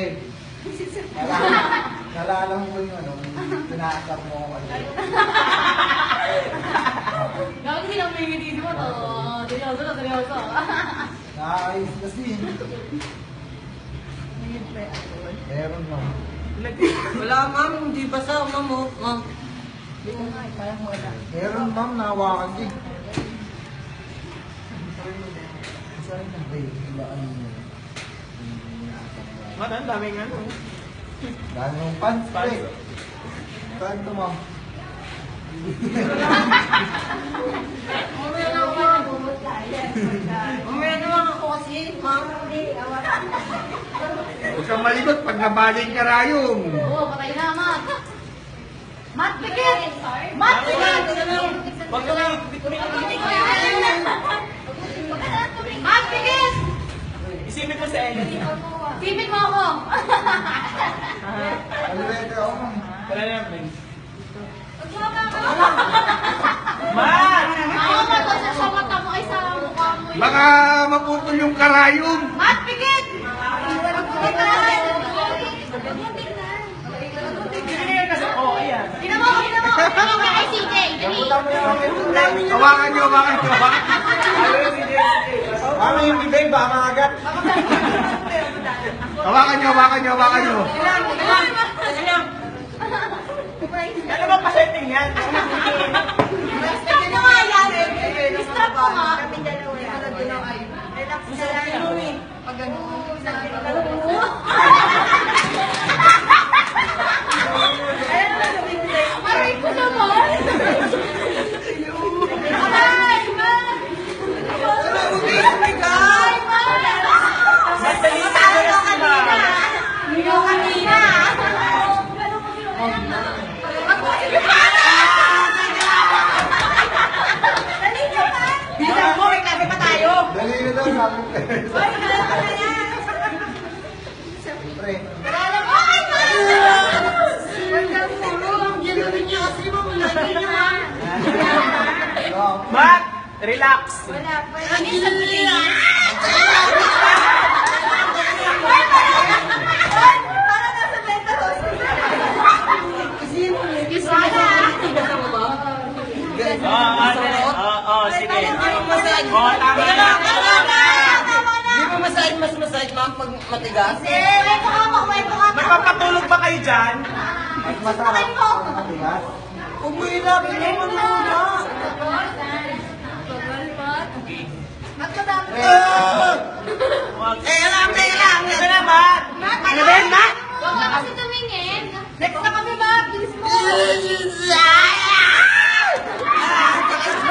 pre. Nalala, nalala mo ba yung ano, pinaasap mo ako? Gawin silang may ngiti mo to. Seryoso na, seryoso. Nakakayos kasi. Meron mo. Wala ma'am, hindi basa ma'am. oh, Ma'am. Meron ma'am, nahawakan din. Saan yung break? Ilaan mo. Man, ang daming ano. Dahil yung pants, pre. Saan ito ma'am? Mamaya naman ako kasi, ma'am. Huwag kang malikot pag nabaling ka rayong. Oo, patay na, Mat. Mat, pikit! Mat, pikit! Huwag ka lang. Mat, Isipin mo sa Ellen. Sipit mo ako. Ano ito ako? Wala na naman. Man! Ako, Mat, sa sa mata mo ay sa mukha mo. eh. Baka maputol yung karayong. Mat, ayan. Tingnan mo, tingnan mo. Tingnan mo kay CJ. Dali. Hawakan. Mami, yung bibig ba? Maagat. Hawakan nyo, hawakan nyo, hawakan nyo. Ano ba pa-setting yan? Strap mo nga yan. Strap mo nga. Aray ko naman. Aray, man. Ay, man. Matalo ka kanina. Ikaw kanina. Dali ka pa. Bilang mo, may kape pa tayo. Dali na daw, sabi ko. Ay, dala ka na yan. Pre. Dala mo, ay, man. Ang ginawa niya kasi, ma'am. Lagi ma'am. Oh, Matt, relax. Wala pa. Ang isang tingin. Para nasa mental hospital. Kiss mo na. Oo, oo, oo, sige. Oo, tama na. Tama na. Tama na. Di ba masahid, mas masahid, ma'am, pag matigas? Eh, may pukapak, may pukapak. Magpapatulog ba kayo dyan? mas masarap. Matigas. Umihilapin naman muna. Magkadami. Eh, alam na, alam na. Ito na, Matt. Ano ba yun, Matt? Huwag ka kasi tumingin. Next na kami ba? Bilis mo.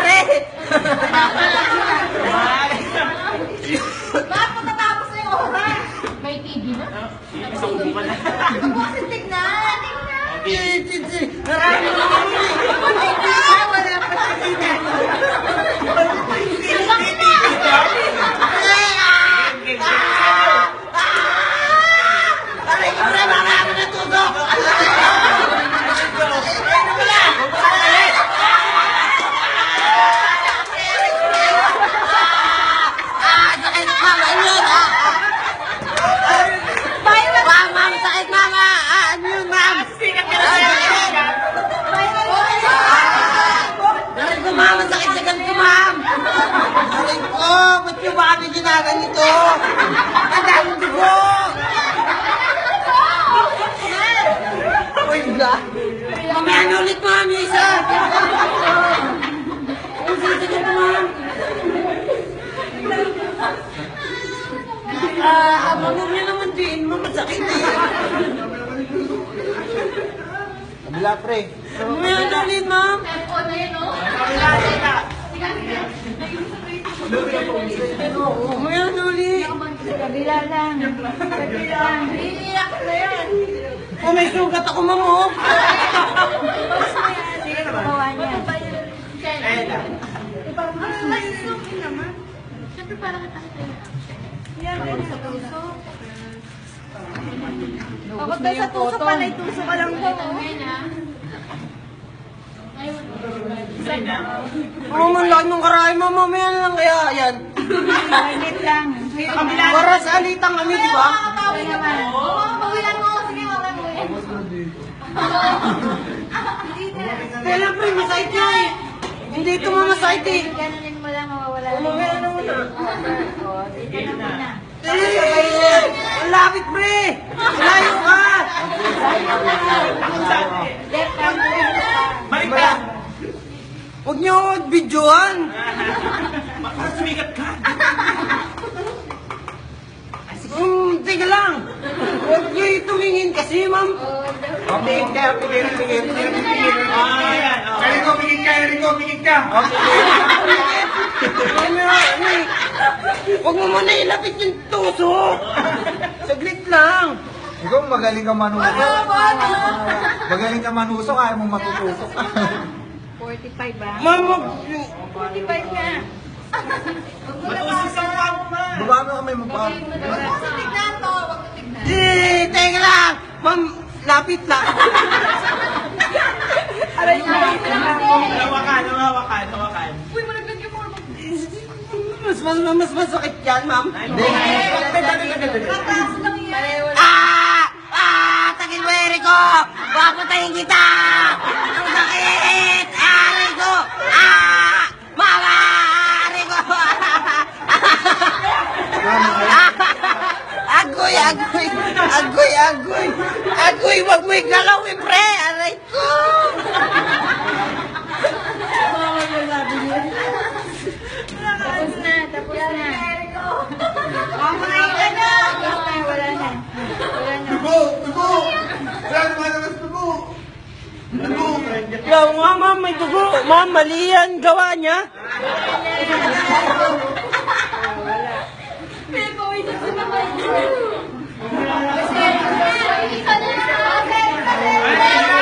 Pre! Bakit matatapos na yung oras? May TV na? Mo kasi tignan. Tignan. Okay. Marami na Tignan. Wala pa sa Aray ko, pre, marami na tutok! Ah, sakit, mama, yun, ah. Ma'am, ma'am, sakit, mama. Ah, ano yun, ma'am? Aray ko, mama, sakit sa ganito, ma'am. Aray ko, ba kami ginaganito? Ang daming dugo! Uy, ga. Mamaya na ulit, ma'am, yung isa. Ang sakit ito, ma'am. Ah, abang niyo naman din, ma'am, masakit eh. Kabila, pre. Mamaya na ulit, ma'am. Cellphone na yun, oh. Mamaya na ulit. Kabila lang. Kabila. Iiyak na yan. Oh, may sugat ako, ma'am, oh. Sige, kawawa niya. Ayun lang. Siyempre parang kita Yan, yan sa tuso. Bakit ba sa tuso pala, tuso ka lang po. Oo, man lang nung karay, ma'am. Mamaya lang kaya, yan. Mainit lang. Para sa alitang kami, di ba? Nakakapawi naman. Oo, Uwian mo. Sige, wala mo. Dito. Kaya pre, masakit eh. Hindi ito mamasakit eh. Ganunin mo lang, mawawala lang. Umuwi na muna. Oh, dito na muna. Ang lapit pre. Layo ka. Balik ka! Huwag niyo videoan. Mas sumigat ka! Teka lang. Huwag niyo tumingin kasi, ma'am. Pumingin ka, pumingin, pumingin, pumingin, pumingin. Ah, yan. oh. Erico, pumingin ka, Erico, pumingin ka. Huwag mo, ano eh. Huwag mo muna ilapit yung tuso. Saglit lang. Ikaw magaling ka manusok. Magaling ka manusok, kaya mo matutusok. 45 ba? Ma'am, huwag. 45 ka. Matusis ang mukha mo, ma. Baba mo kamay mo pa. Huwag mo sa tignan to. Huwag mo tignan. Eh, teka lang. Ma'am, lapit lang. Aray ko. Hawakan, hawakan, hawakan. Uy, malaglag yung forma. Mas, mas, mas, mas masakit yan, ma'am. Ah! Ah! Tagil mo, Erico! Papatayin kita! Ang sakit! Ah, Erico! Ah! Agoy, wag mo igalawin, pre! Aray ko! Bawal mo sabi niya. Tapos na, tapos na. Mamay na! Tapos na, wala na. Wala na. Tubo! Tubo! Wala na malakas tubo! Tubo! Ikaw nga, ma'am, may tubo. Ma'am, mali yan gawa niya. Wala. Pero, pauwi sa mga. Wala. 生日快好！生日快！